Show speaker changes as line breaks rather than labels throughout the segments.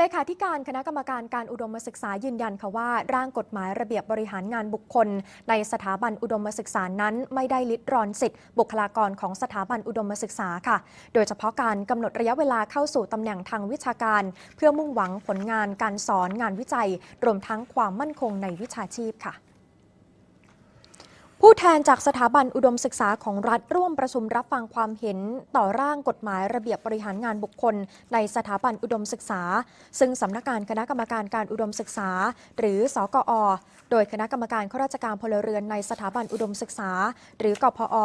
เลขาธิการคณะกรรมการการอุดมศึกษายืนยันค่ะว่า ร่างกฎหมายระเบียบบริหารงานบุคคล ในสถาบันอุดมศึกษานั้น ไม่ได้ลิดรอนสิทธิบุคลากรของสถาบันอุดมศึกษาค่ะ โดยเฉพาะการกำหนดระยะเวลาเข้าสู่ตำแหน่งทางวิชาการ เพื่อมุ่งหวังผลงานการสอนงานวิจัย รวมทั้งความมั่นคงในวิชาชีพค่ะ ผู้แทนจากสถาบันอุดมศึกษาของรัฐร่วมประชุมรับฟังความเห็นต่อร่างกฎหมายระเบียบบริหารงานบุคคล ในสถาบันอุดมศึกษา ซึ่งสำนักงานคณะกรรมการการอุดมศึกษา หรือสกอ โดยคณะกรรมการข้าราชการพลเรือนในสถาบันอุดมศึกษา หรือกพอ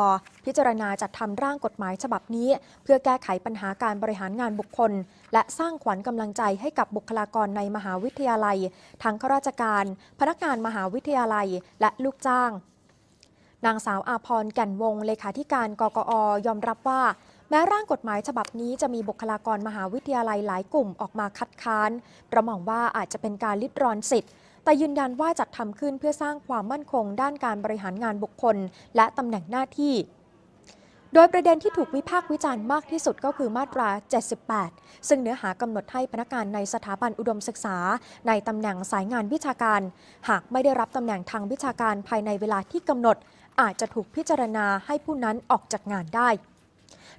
พิจารณาจัดทำร่างกฎหมายฉบับนี้ เพื่อแก้ไขปัญหาการบริหารงานบุคคล และสร้างขวัญกำลังใจให้กับบุคลากรในมหาวิทยาลัย ทั้งข้าราชการ พนักงานมหาวิทยาลัย และลูกจ้าง นางสาวอาพรแก่นวงเลขาธิการกกอยอมรับว่า แม้ร่างกฎหมายฉบับนี้จะมีบุคลากรมหาวิทยาลัยหลายกลุ่มออกมาคัดค้านเพราะมองว่าอาจจะเป็นการลิดรอนสิทธิ์ แต่ยืนยันว่าจัดทำขึ้นเพื่อสร้างความมั่นคง ด้านการบริหารงานบุคคล และตำแหน่งหน้าที่โดยประเด็นที่ถูกวิพากษ์วิจารณ์มากที่สุดก็คือมาตรา 78 ซึ่งเนื้อหากำหนดให้พนักงานในสถาบันอุดมศึกษา ในตำแหน่งสายงานวิชาการ หากไม่ได้รับตำแหน่งทางวิชาการภายในเวลาที่กำหนด อาจจะถูกพิจารณาให้ผู้นั้นออกจากงานได้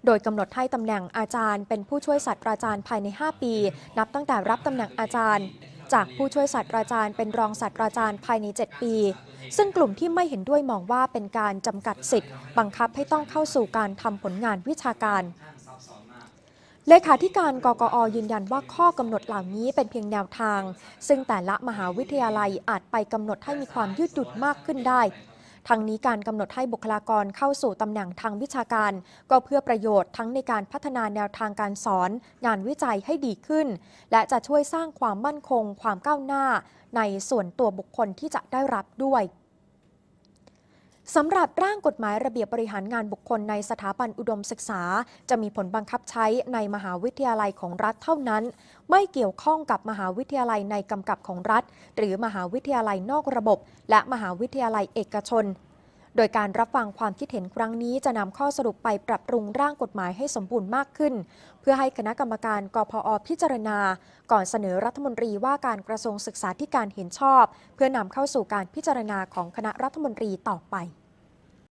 โดยกำหนดให้ตำแหน่งอาจารย์เป็นผู้ช่วยศาสตราจารย์ภายใน 5 ปี นับตั้งแต่รับตำแหน่งอาจารย์ จากผู้ช่วยศาสตราจารย์เป็นรองศาสตราจารย์ภายใน 7 ปี ซึ่งกลุ่มที่ไม่เห็นด้วยมองว่าเป็นการจำกัดสิทธิ์ บังคับให้ต้องเข้าสู่การทำผลงานวิชาการ เลขาธิการกกอยืนยันว่าข้อกำหนดเหล่านี้เป็นเพียงแนวทาง ซึ่งแต่ละมหาวิทยาลัยอาจไปกำหนดให้มีความยืดหยุ่นมากขึ้นได้ ทั้งนี้การกำหนดให้บุคลากรเข้าสู่ตำแหน่งทางวิชาการ ก็เพื่อประโยชน์ทั้งในการพัฒนาแนวทางการสอน งานวิจัยให้ดีขึ้น และจะช่วยสร้างความมั่นคง ความก้าวหน้า ในส่วนตัวบุคคลที่จะได้รับด้วยสำหรับร่างกฎหมายระเบียบบริหารงานบุคคลในสถาบันอุดมศึกษา จะมีผลบังคับใช้ในมหาวิทยาลัยของรัฐเท่านั้น ไม่เกี่ยวข้องกับมหาวิทยาลัยในกำกับของรัฐ หรือมหาวิทยาลัยนอกระบบ และมหาวิทยาลัยเอกชน โดยการรับฟังความคิดเห็นครั้งนี้จะนำข้อสรุปไปปรับปรุงร่างกฎหมายให้สมบูรณ์มากขึ้น เพื่อให้คณะกรรมการกพอพิจารณา ก่อนเสนอรัฐมนตรีว่าการกระทรวงศึกษาธิการเห็นชอบ เพื่อนำเข้าสู่การพิจารณาของคณะรัฐมนตรีต่อไป